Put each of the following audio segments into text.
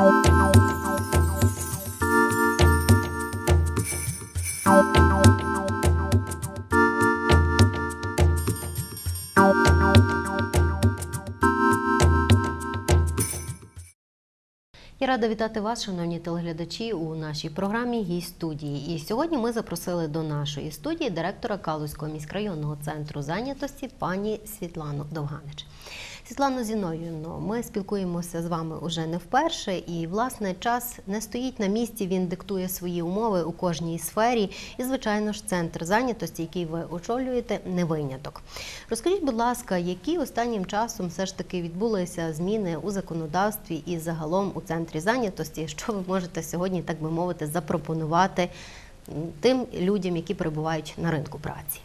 Я рада вітати вас, шановні телеглядачі, у нашій програмі «Гість студії. І сьогодні ми запросили до нашої студії директора Калузького міськрайонного центру зайнятості пані Світлану Довганич. Світлано Зіновівно, ми спілкуємося з вами уже не вперше, і власне час не стоїть на місці. Він диктує свої умови у кожній сфері. І, звичайно ж, центр зайнятості, який ви очолюєте, не виняток. Розкажіть, будь ласка, які останнім часом все ж таки відбулися зміни у законодавстві і загалом у центрі зайнятості? Що ви можете сьогодні, так би мовити, запропонувати тим людям, які перебувають на ринку праці?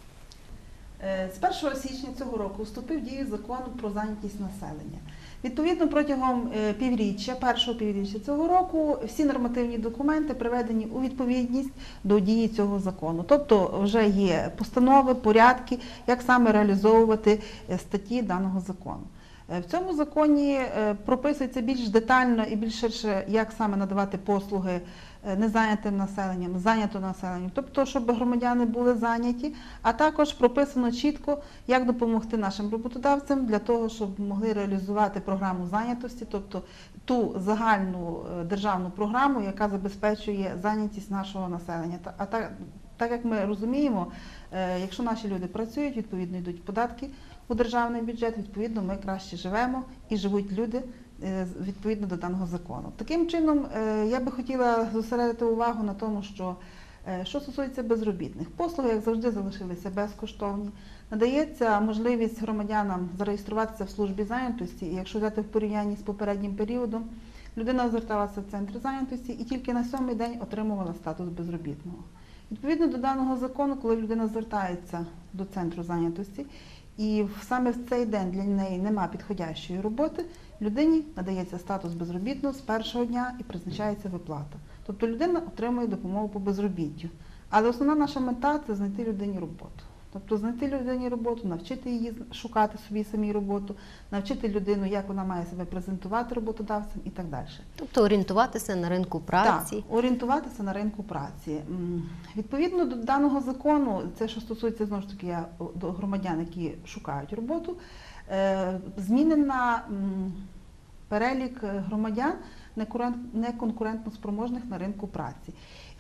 Е, З 1 січня цього року вступив в дію закон про зайнятість населення. Відповідно, протягом е, півріччя, першого півріччя цього року, всі нормативні документи приведені у відповідність до дії цього закону. Тобто вже є постанови, порядки, як саме реалізовувати е, статті даного закону. В цьому законі прописується більш детально і більш ширше, як саме надавати послуги незайнятим населенням, зайнятим населенням, тобто, щоб громадяни були зайняті, а також прописано чітко, як допомогти нашим роботодавцям для того, щоб могли реалізувати програму зайнятості, тобто ту загальну е, державну програму, яка забезпечує зайнятість нашого населення. А так, так як ми розуміємо, е, якщо наші люди працюють, відповідно йдуть податки у державний бюджет, відповідно ми краще живемо і живуть люди е, відповідно до даного закону. Таким чином, е, я би хотіла зосередити увагу на тому, що е, що стосується безробітних, послуги, як завжди, залишилися безкоштовні. Надається можливість громадянам зареєструватися в службі зайнятості, і якщо взяти в порівнянні з попереднім періодом, людина зверталася в центр зайнятості і тільки на сьомий день отримувала статус безробітного. Відповідно до даного закону, коли людина звертається до центру зайнятості, і саме в цей день для неї нема підходящої роботи, людині надається статус безробітного з першого дня і призначається виплата. Тобто людина отримує допомогу по безробіттю. Але основна наша мета це знайти людині роботу. Тобто знайти людині роботу, навчити її шукати собі самій роботу, навчити людину, як вона має себе презентувати роботодавцям і так далі. Тобто орієнтуватися на ринку праці. Так, орієнтуватися на ринку праці. Відповідно до даного закону, це що стосується знову ж таки я, до громадян, які шукають роботу, е, змінена перелік е, громадян неконкурентно спроможних на ринку праці.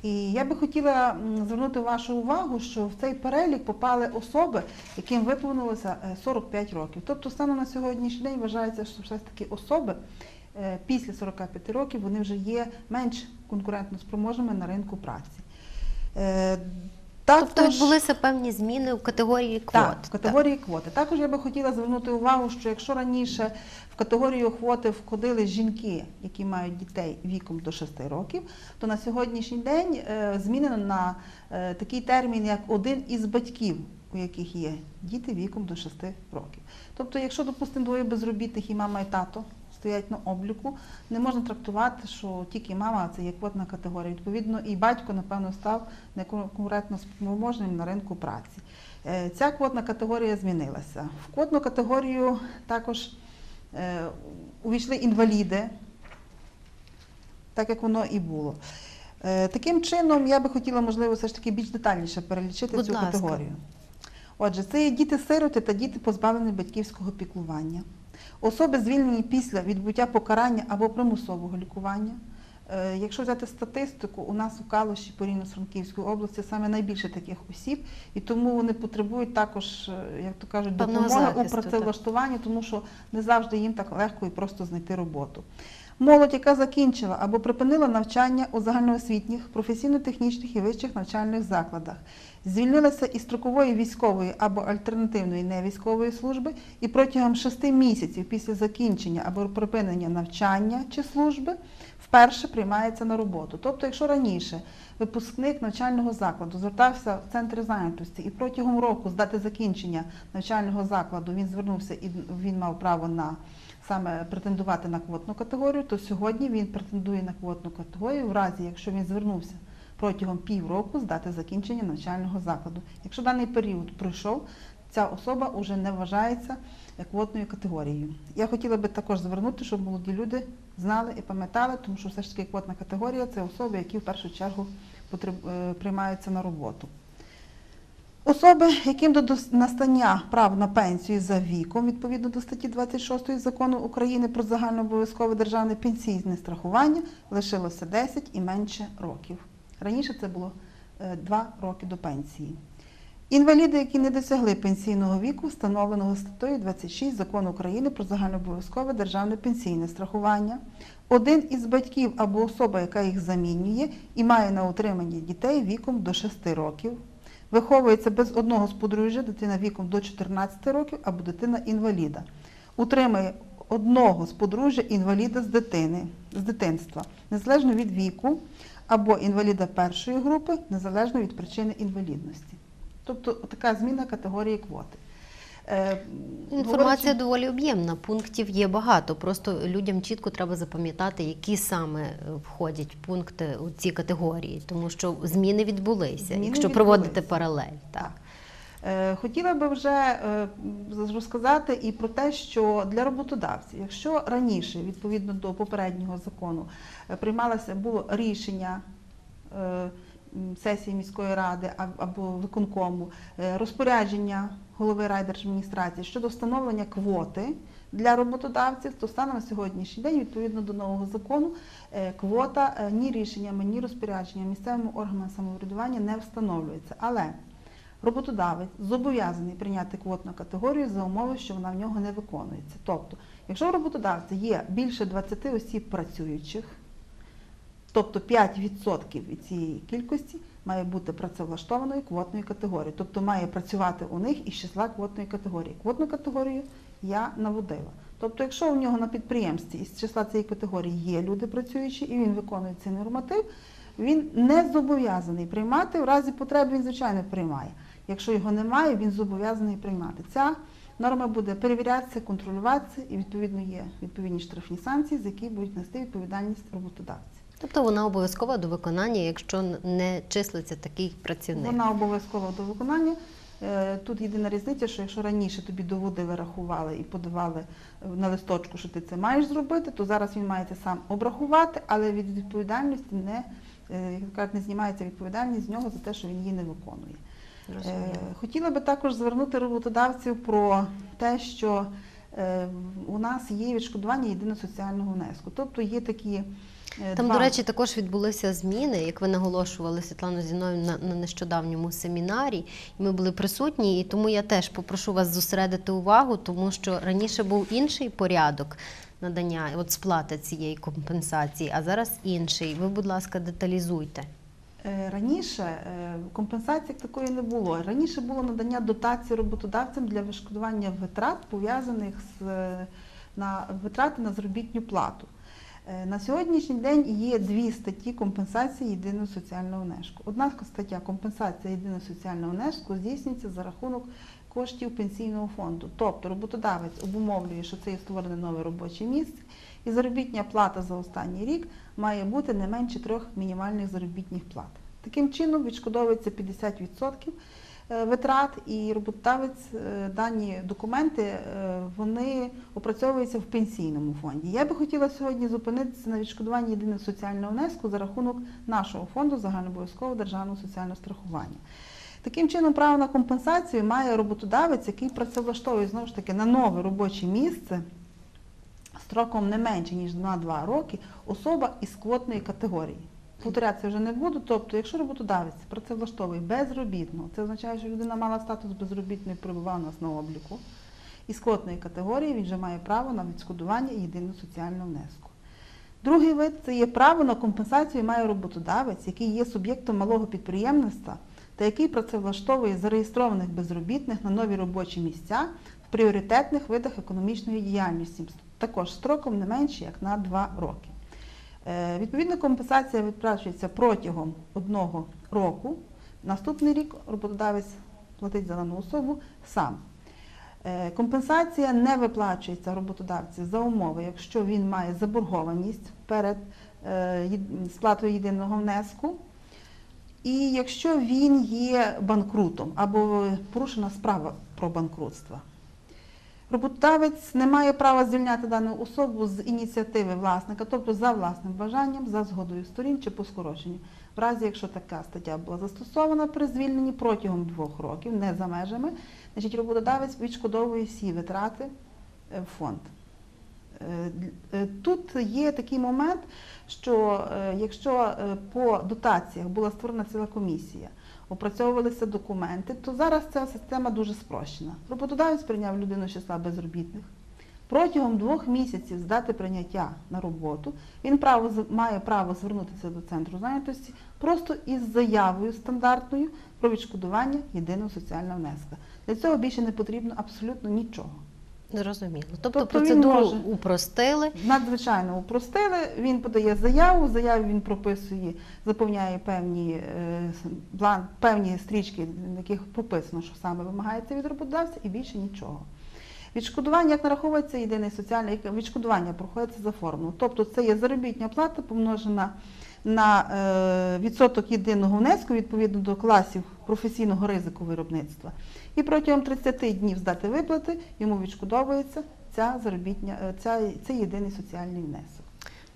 І я би хотіла звернути вашу увагу, що в цей перелік попали особи, яким виповнилося е, 45 років. Тобто станом на сьогоднішній день вважається, що все ж таки особи е, після 45 років вони вже є менш конкурентно спроможними на ринку праці. Е, Тобто відбулися певні зміни в категорії квот. так, в категорії квоти. Також я би хотіла звернути увагу, що якщо раніше в категорію квоти входили жінки, які мають дітей віком до 6 років, то на сьогоднішній день е, змінено на е, такий термін, як один із батьків, у яких є діти віком до 6 років. Тобто, якщо, допустимо, двоє безробітних і мама і тато стоять на обліку, не можна трактувати, що тільки мама це є квотна категорія. Відповідно, і батько, напевно, став неконкурентно спроможним на ринку праці. Е, Ця квотна категорія змінилася. В квотну категорію також е, увійшли інваліди, так як воно і було. Е, Таким чином, я би хотіла, можливо, все ж таки більш детальніше перелічити Будь цю ласка. категорію. Отже, це є діти-сироти та діти, позбавлені батьківського піклування. Особи звільнені після відбуття покарання або примусового лікування. Е, Якщо взяти статистику, у нас у Калуші порівняно з Франківською області саме найбільше таких осіб, і тому вони потребують також, е, як то кажуть, допомоги у працевлаштуванні, тому що не завжди їм так легко і просто знайти роботу. Молодь, яка закінчила або припинила навчання у загальноосвітніх, професійно-технічних і вищих навчальних закладах, звільнилася із строкової військової або альтернативної невійськової служби і протягом шести місяців після закінчення або припинення навчання чи служби вперше приймається на роботу. Тобто, якщо раніше випускник навчального закладу звертався в центр зайнятості і протягом року з дати закінчення навчального закладу він звернувся і він мав право на саме претендувати на квотну категорію, то сьогодні він претендує на квотну категорію в разі, якщо він звернувся протягом півроку з дати закінчення навчального закладу. Якщо даний період пройшов, ця особа вже не вважається квотною категорією. Я хотіла би також звернути, щоб молоді люди знали і пам'ятали, тому що все ж таки квотна категорія це особи, які в першу чергу е, приймаються на роботу. Особи, яким до настання прав на пенсію за віком, відповідно до статті 26 закону України про загальнообов'язкове державне пенсійне страхування, лишилося 10 і менше років. Раніше це було 2 роки до пенсії. Інваліди, які не досягли пенсійного віку, встановленого статтею 26 закону України про загальнообов'язкове державне пенсійне страхування, один із батьків або особа, яка їх замінює і має на утриманні дітей віком до 6 років, виховується без одного з подружжя дитина віком до 14 років або дитина інваліда. Утримує одного з подружжя інваліда з дитини, з дитинства, незалежно від віку, або інваліда першої групи, незалежно від причини інвалідності. Тобто така зміна категорії квоти. Е, Інформація говорячи- доволі об'ємна, пунктів є багато. Просто людям чітко треба запам'ятати, які саме е, входять пункти у ці категорії, тому що зміни відбулися, Зміни якщо проводити паралель. Так. Е, Хотіла би вже розказати і про те, що для роботодавців, якщо раніше, відповідно до попереднього закону, приймалося було рішення сесії міської ради або виконкому, е, розпорядження голови райдержадміністрації щодо встановлення квоти для роботодавців, то станом на сьогоднішній день, відповідно до нового закону, е, квота е, ні рішеннями, ні розпорядженнями місцевими органами самоврядування не встановлюється. Але роботодавець зобов'язаний прийняти квотну категорію за умови, що вона в нього не виконується. Тобто, якщо у роботодавця є більше 20 осіб працюючих, тобто 5% від цієї кількості має бути працевлаштованою квотною категорією, тобто має працювати у них із числа квотної категорії. Квотну категорію я наводила. Тобто, якщо у нього на підприємстві із числа цієї категорії є люди працюючі і він виконує цей норматив, він не зобов'язаний приймати, в разі потреби він, звичайно, приймає. Якщо його немає, він зобов'язаний приймати. Ця норма буде перевірятися, контролюватися і відповідно є відповідні штрафні санкції, за які будуть нести відповідальність роботодавці. Тобто вона обов'язкова до виконання, якщо не числиться такий працівник. Вона обов'язкова до виконання. Е, Тут єдина різниця, що якщо раніше тобі доводили, рахували і подавали е, на листочку, що ти це маєш зробити, то зараз він має це сам обрахувати, але від відповідальності не, е, як не знімається відповідальність з нього за те, що він її не виконує. Розумію. Е, Хотіла би також звернути роботодавців про те, що у нас є відшкодування єдиного соціального внеску. Тобто є такі Там, два... до речі, також відбулися зміни, як ви наголошували Світлано зі мною на, на нещодавньому семінарі. І ми були присутні, і тому я теж попрошу вас зосередити увагу, тому що раніше був інший порядок надання от сплати цієї компенсації, а зараз інший. Ви, будь ласка, деталізуйте. Е, Раніше е, компенсації як такої не було. Раніше було надання дотації роботодавцям для відшкодування витрат, пов'язаних з е, на витрати на заробітну плату. Е, На сьогоднішній день є дві статті компенсації єдиного соціального внеску. Одна стаття компенсація єдиного соціального внеску здійснюється за рахунок коштів пенсійного фонду. Тобто роботодавець обумовлює, що це є створене нове робоче місце, і заробітня плата за останній рік має бути не менше трьох мінімальних заробітних плат. Таким чином відшкодовується 50% е, витрат, і роботодавець е, дані документи е, вони опрацьовуються в пенсійному фонді. Я би хотіла сьогодні зупинитися на відшкодуванні єдиного соціального внеску за рахунок нашого фонду загальнообов'язкового державного соціального страхування. Таким чином, право на компенсацію має роботодавець, який працевлаштовує знову ж таки на нове робоче місце строком не менше, ніж на 2 роки, особа із квотної категорії. Повторятися вже не буду. Тобто, якщо роботодавець працевлаштовує безробітно, це означає, що людина мала статус безробітної, перебувала у нас на обліку. Із квотної категорії він вже має право на відшкодування єдиного соціального внеску. Другий вид це є право на компенсацію має роботодавець, який є суб'єктом малого підприємництва та який працевлаштовує зареєстрованих безробітних на нові робочі місця в пріоритетних видах економічної діяльності, також строком не менше як на 2 роки. Е, Відповідно, компенсація виплачується протягом одного року. Наступний рік роботодавець платить за дану особу сам. Е, Компенсація не виплачується роботодавцю за умови, якщо він має заборгованість перед е, сплатою єдиного внеску, і якщо він є банкрутом або порушена справа про банкрутство. Роботодавець не має права звільняти дану особу з ініціативи власника, тобто за власним бажанням, за згодою сторін чи по скороченню. В разі, якщо така стаття була застосована при звільненні протягом двох років, не за межами, значить роботодавець відшкодовує всі витрати е, в фонд. Е, е, Тут є такий момент, що якщо по дотаціях була створена ціла комісія, опрацьовувалися документи, то зараз ця система дуже спрощена. Роботодавець прийняв людину з числа безробітних. Протягом двох місяців з дати прийняття на роботу він право, має право звернутися до центру зайнятості просто із заявою стандартною про відшкодування єдиного соціального внеска. Для цього більше не потрібно абсолютно нічого. Зрозуміло. Тобто, Тобто процедуру може- упростили. Надзвичайно упростили. Він подає заяву, в заяві він прописує, заповняє певні, е, блан, певні стрічки, на яких прописано, що саме вимагається від роботодавця, і більше нічого. Відшкодування, як нараховується єдиний соціальний яке відшкодування проходиться за формулою. Тобто це є заробітня плата помножена на е, відсоток єдиного внеску відповідно до класів професійного ризику виробництва. І протягом 30 днів здати виплати йому відшкодовується ця заробітня, е, ця, цей єдиний соціальний внесок.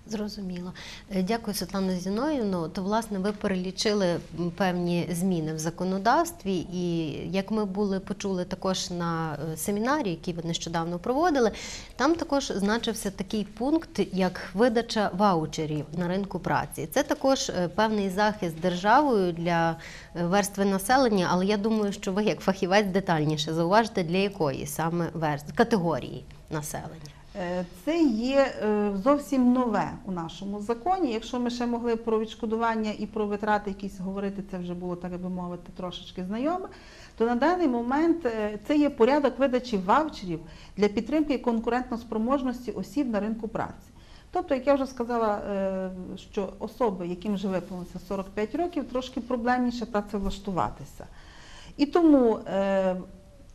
Зрозуміло. Е, Дякую, Світлана Зіновівна. То, власне, ви перелічили певні зміни в законодавстві, і як ми були почули також на е, семінарі, який ви нещодавно проводили, там також значився такий пункт, як видача ваучерів на ринку праці. Це також е, певний захист державою для верстви населення, але я думаю, що ви як фахівець детальніше зауважите, для якої саме верстви, категорії населення. Е, Це є е, зовсім нове у нашому законі. Якщо ми ще могли про відшкодування і про витрати якісь говорити, це вже було, так би мовити, трошечки знайоме, то на даний момент е, це є порядок видачі ваучерів для підтримки конкурентноспроможності осіб на ринку праці. Тобто, як я вже сказала, що особи, яким вже виповнилося 45 років, трошки проблемніше працевлаштуватися. І тому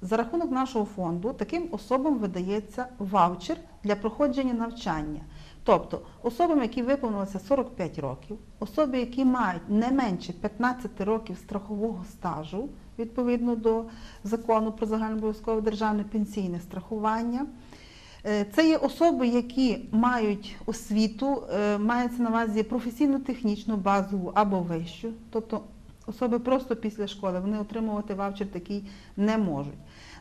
за рахунок нашого фонду таким особам видається ваучер для проходження навчання. Тобто особам, які виповнилося 45 років, особи, які мають не менше 15 років страхового стажу, відповідно до закону про загальнообов'язкове державне пенсійне страхування. Е, Це є особи, які мають освіту, е, мається на увазі професійно-технічну базову або вищу, тобто особи просто після школи, вони отримувати ваучер такий не можуть.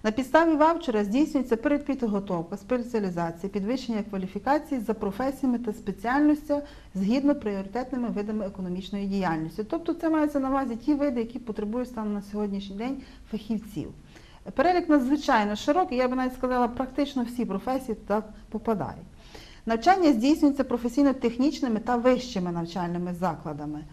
На підставі ваучера здійснюється передпідготовка, спеціалізація, підвищення кваліфікації за професіями та спеціальностями згідно пріоритетними видами економічної діяльності. Тобто це мається на увазі ті види, які потребують станом на сьогоднішній день фахівців. Перелік надзвичайно широкий, я би навіть сказала, практично всі професії туди попадають. Навчання здійснюється професійно-технічними та вищими навчальними закладами.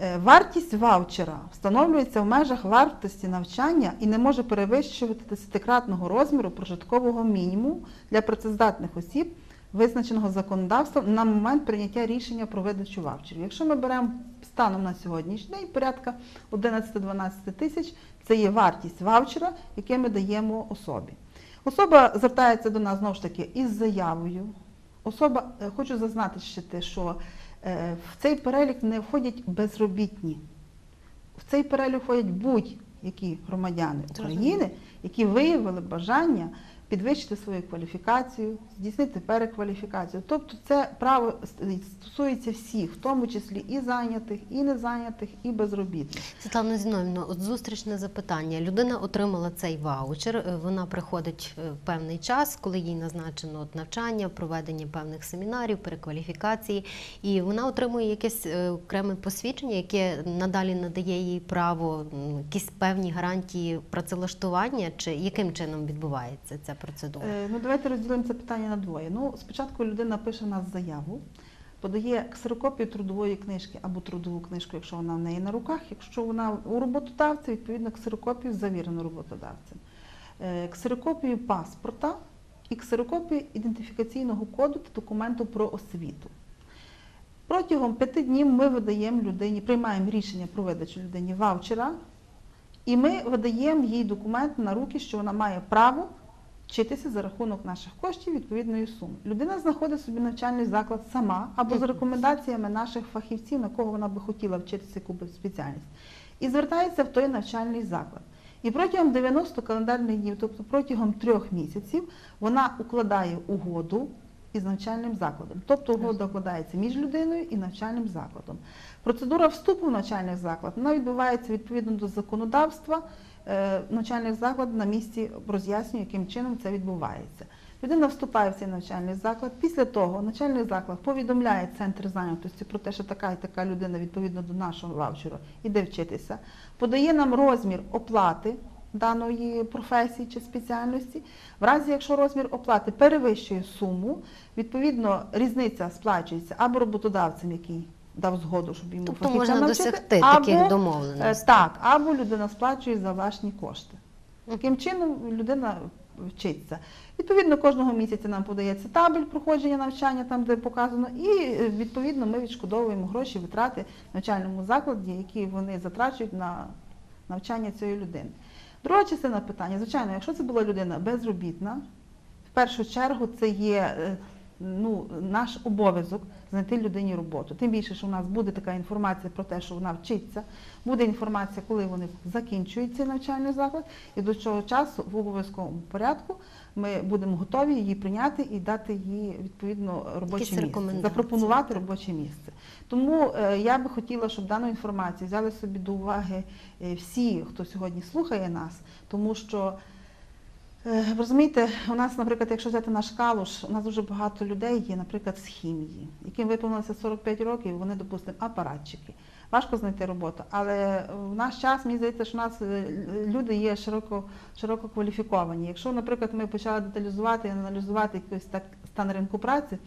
Е, Вартість ваучера встановлюється в межах вартості навчання і не може перевищувати десятикратного розміру прожиткового мінімуму для працездатних осіб, визначеного законодавством на момент прийняття рішення про видачу ваучерів. Якщо ми беремо станом на сьогоднішній день порядка 11-12 тисяч, це є вартість ваучера, яке ми даємо особі. Особа звертається до нас знову ж таки із заявою. Особа, е, хочу зазначити, що в цей перелік не входять безробітні. В цей перелік входять будь-які громадяни України, які виявили бажання підвищити свою кваліфікацію, здійснити перекваліфікацію. Тобто це право стосується всіх, в тому числі і зайнятих, і незайнятих, і безробітних. Світлана Зіновівна, от зустрічне запитання. Людина отримала цей ваучер. е, Вона приходить е, в певний час, коли їй назначено от навчання, проведення певних семінарів, перекваліфікації, і вона отримує якесь е, окреме посвідчення, яке надалі надає їй право, якісь певні гарантії працевлаштування, чи яким чином відбувається ця процедура? Е, Ну, давайте розділимо це питання на двоє. Ну, спочатку людина пише нас заяву, подає ксерокопію трудової книжки або трудову книжку, якщо вона в неї на руках. Якщо вона у роботодавця, відповідно ксерокопію завірену роботодавцем. Е, Ксерокопію паспорта і ксерокопію ідентифікаційного коду та документу про освіту. Протягом п'яти днів ми видаємо людині, приймаємо рішення про видачу людині ваучера, і ми видаємо їй документ на руки, що вона має право вчитися за рахунок наших коштів відповідної суми. Людина знаходить собі навчальний заклад сама або за рекомендаціями наших фахівців, на кого вона би хотіла вчитися яку би спеціальність, і звертається в той навчальний заклад. І протягом 90 календарних днів, тобто протягом трьох місяців, вона укладає угоду із навчальним закладом. Тобто угода укладається між людиною і навчальним закладом. Процедура вступу в навчальний заклад вона відбувається відповідно до законодавства. Е, Навчальний заклад на місці роз'яснює, яким чином це відбувається. Людина вступає в цей навчальний заклад. Після того навчальний заклад повідомляє центр зайнятості про те, що така і така людина відповідно до нашого ваучеру іде вчитися, подає нам розмір оплати даної професії чи спеціальності. В разі, якщо розмір оплати перевищує суму, відповідно різниця сплачується або роботодавцем, який дав згоду, щоб йому Тобто можна навчити, досягти або, таких е, домовленостей. Так, або людина сплачує за власні кошти. Таким чином людина вчиться. Відповідно, кожного місяця нам подається табель проходження навчання, там де показано, і е, відповідно ми відшкодовуємо гроші, витрати в навчальному закладі, які вони затрачують на навчання цієї людини. Друга частина питання, звичайно, якщо це була людина безробітна, в першу чергу це є е, ну, наш обов'язок знайти людині роботу. Тим більше, що в нас буде така інформація про те, що вона вчиться, буде інформація, коли вони закінчують цей навчальний заклад, і до цього часу в обов'язковому порядку ми будемо готові її прийняти і дати їй відповідно робоче місце, запропонувати робоче місце. Тому е, я би хотіла, щоб дану інформацію взяли собі до уваги е, всі, хто сьогодні слухає нас, тому що. Е, Розумієте, у нас, наприклад, якщо взяти наш калуш, у нас дуже багато людей є, наприклад, з хімії, яким виповнилося 45 років, вони, допустимо, апаратчики. Важко знайти роботу. Але в наш час, мені здається, що у нас е, люди є широко, широко кваліфіковані. Якщо, наприклад, ми почали деталізувати і аналізувати якийсь так стан ринку праці,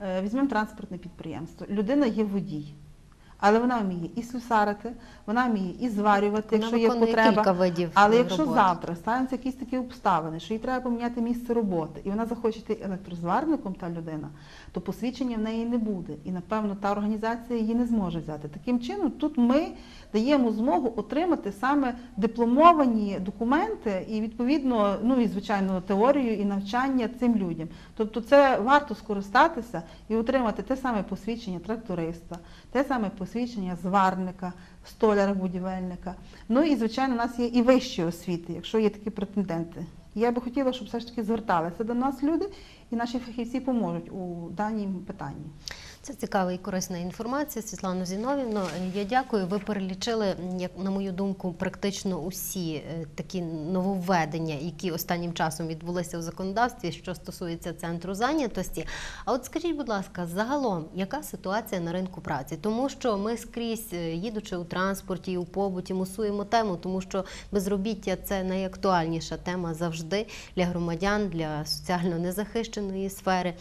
е, візьмемо транспортне підприємство. Людина є водій. Але вона вміє і слюсарити, вона вміє і зварювати, Вона якщо є потреба. кілька видів Але якщо роботи. завтра стануться якісь такі обставини, що їй треба поміняти місце роботи, і вона захоче йти електрозварником, та людина, то посвідчення в неї не буде. І напевно та організація її не зможе взяти. Таким чином, тут ми даємо змогу отримати саме дипломовані документи і відповідно, ну і звичайно, теорію і навчання цим людям. Тобто, це варто скористатися і отримати те саме посвідчення тракториста, те саме посвідчення зварника, столяра, будівельника. Ну і звичайно, у нас є і вищі освіти, якщо є такі претенденти. Я би хотіла, щоб все ж таки зверталися до нас люди, і наші фахівці поможуть у даній питанні. Це цікава і корисна інформація. Світлано Зіновівно, я дякую. Ви перелічили, як на мою думку, практично усі е, такі нововведення, які останнім часом відбулися у законодавстві, що стосується центру зайнятості. А от скажіть, будь ласка, загалом, яка ситуація на ринку праці? Тому що ми скрізь, е, їдучи у транспорті і у побуті, мусуємо тему, тому що безробіття це найактуальніша тема завжди для громадян, для соціально незахищеної сфери.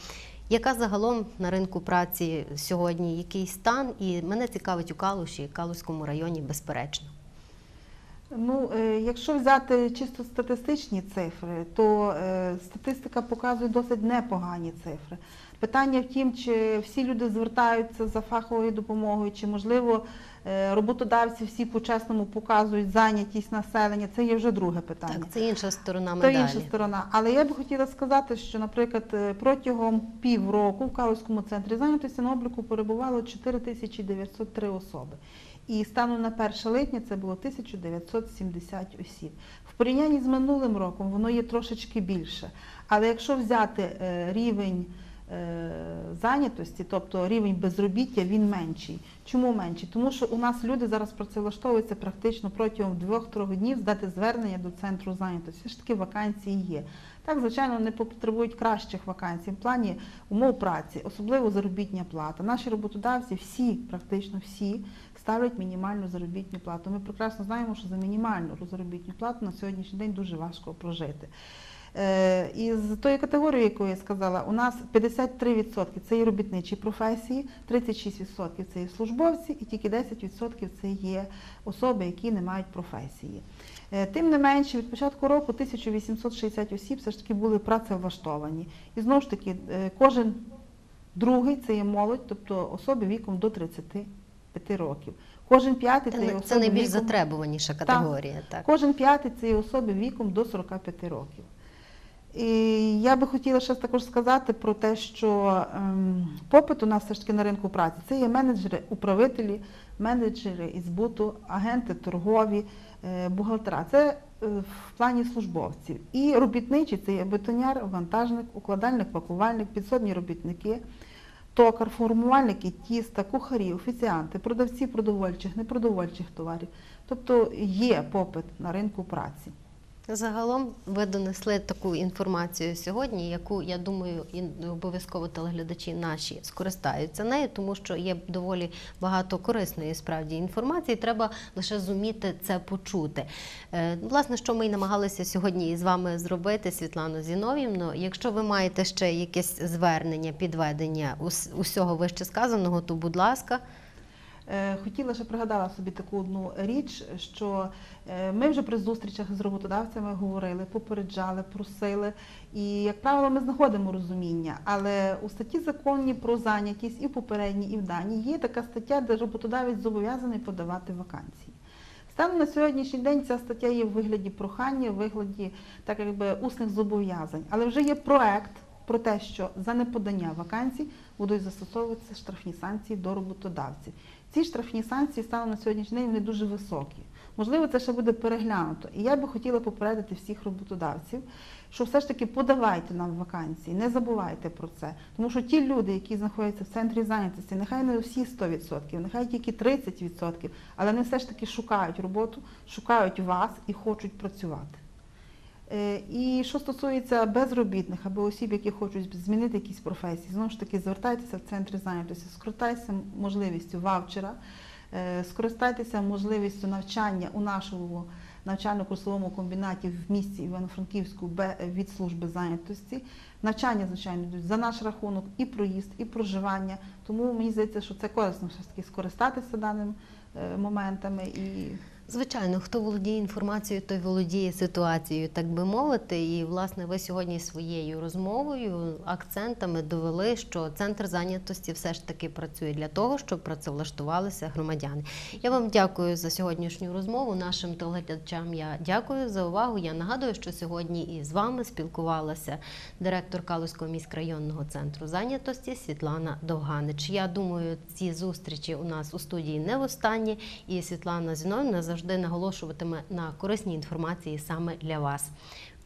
Яка загалом на ринку праці сьогодні який стан? І мене цікавить у Калуші, Калуському районі, безперечно. Ну, е, якщо взяти чисто статистичні цифри, то е, статистика показує досить непогані цифри. Питання в тім, чи всі люди звертаються за фаховою допомогою, чи можливо роботодавці всі по-чесному показують зайнятість населення. Це є вже друге питання. Так, це інша сторона То медалі. інша сторона. Але я би хотіла сказати, що, наприклад, е, протягом півроку в Калузькому центрі зайнятості на обліку перебувало 4903 особи. І станом на 1 липня це було 1970 осіб. В порівнянні з минулим роком воно є трошечки більше. Але якщо взяти е, рівень е, зайнятості, тобто рівень безробіття, він менший. Чому менший? Тому що у нас люди зараз працевлаштовуються практично протягом 2-3 днів здати звернення до центру зайнятості. Все ж таки вакансії є. Так, звичайно, вони потребують кращих вакансій в плані умов праці, особливо заробітня плата. Наші роботодавці, всі, практично всі, ставлять мінімальну заробітну плату. Ми прекрасно знаємо, що за мінімальну заробітну плату на сьогоднішній день дуже важко прожити. Е, Із тої категорії, яку я сказала, у нас 53% це є робітничі професії, 36% це є службовці і тільки 10% це є особи, які не мають професії. Е, Тим не менше, від початку року 1860 осіб все ж таки були працевлаштовані. І знову ж таки, е, кожен другий це є молодь, тобто особи віком до 35 років. Кожен п'ятий це, є Це, особи це найбільш віком... затребуваніша категорія. Так. Кожен п'ятий це є особи віком до 45 років. І я би хотіла ще також сказати про те, що ем, попит у нас все ж таки на ринку праці це є менеджери, управителі, менеджери із збуту, агенти торгові, е, бухгалтера. Це е, в плані службовців. І робітничі це є бетоняр, вантажник, укладальник, пакувальник, підсобні робітники, токар, формувальники тіста, кухарі, офіціанти, продавці продовольчих, непродовольчих товарів. Тобто є попит на ринку праці. Загалом ви донесли таку інформацію сьогодні, яку я думаю, і обов'язково телеглядачі наші скористаються нею, тому що є доволі багато корисної справді інформації. Треба лише зуміти це почути. Е, Власне, що ми і намагалися сьогодні із вами зробити, Світлано Зіновівно. Якщо ви маєте ще якесь звернення, підведення усього вище сказаного, то будь ласка. Е, Хотіла ще пригадала собі таку одну річ, що е, ми вже при зустрічах з роботодавцями говорили, попереджали, просили. І, як правило, ми знаходимо розуміння. Але у статті законі про зайнятість і в попередній, і в даній є така стаття, де роботодавець зобов'язаний подавати вакансії. Станом на сьогоднішній день ця стаття є в вигляді прохання, в вигляді так якби усних зобов'язань. Але вже є проект про те, що за неподання вакансій будуть застосовуватися штрафні санкції до роботодавців. Ці штрафні санкції станом на сьогоднішній день вони дуже високі. Можливо, це ще буде переглянуто. І я би хотіла попередити всіх роботодавців, що все ж таки подавайте нам вакансії, не забувайте про це. Тому що ті люди, які знаходяться в центрі зайнятості, нехай не всі 100%, нехай тільки 30%, але вони все ж таки шукають роботу, шукають вас і хочуть працювати. Е, І що стосується безробітних або осіб, які хочуть змінити якісь професії, знову ж таки звертайтеся в центри зайнятості, скористайтеся можливістю ваучера, е, скористайтеся можливістю навчання у нашому навчально-курсовому комбінаті в місті Івано-Франківську від служби зайнятості. Навчання, звичайно, йдуть за наш рахунок і проїзд, і проживання. Тому мені здається, що це корисно все таки скористатися даними е, моментами і Звичайно, хто володіє інформацією, той володіє ситуацією, так би мовити. І власне ви сьогодні своєю розмовою, акцентами довели, що центр зайнятості все ж таки працює для того, щоб працевлаштувалися громадяни. Я вам дякую за сьогоднішню розмову. Нашим телеглядачам я дякую за увагу. Я нагадую, що сьогодні із вами спілкувалася директор Калузького міськрайонного центру зайнятості Світлана Довганич. Я думаю, ці зустрічі у нас у студії не востаннє, і Світлана Зіновна завжди завжди наголошуватиме на корисній інформації саме для вас.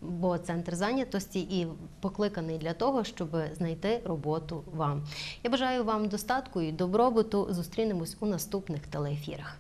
Бо центр зайнятості і покликаний для того, щоб знайти роботу вам. Я бажаю вам достатку і добробуту. Зустрінемось у наступних телеефірах.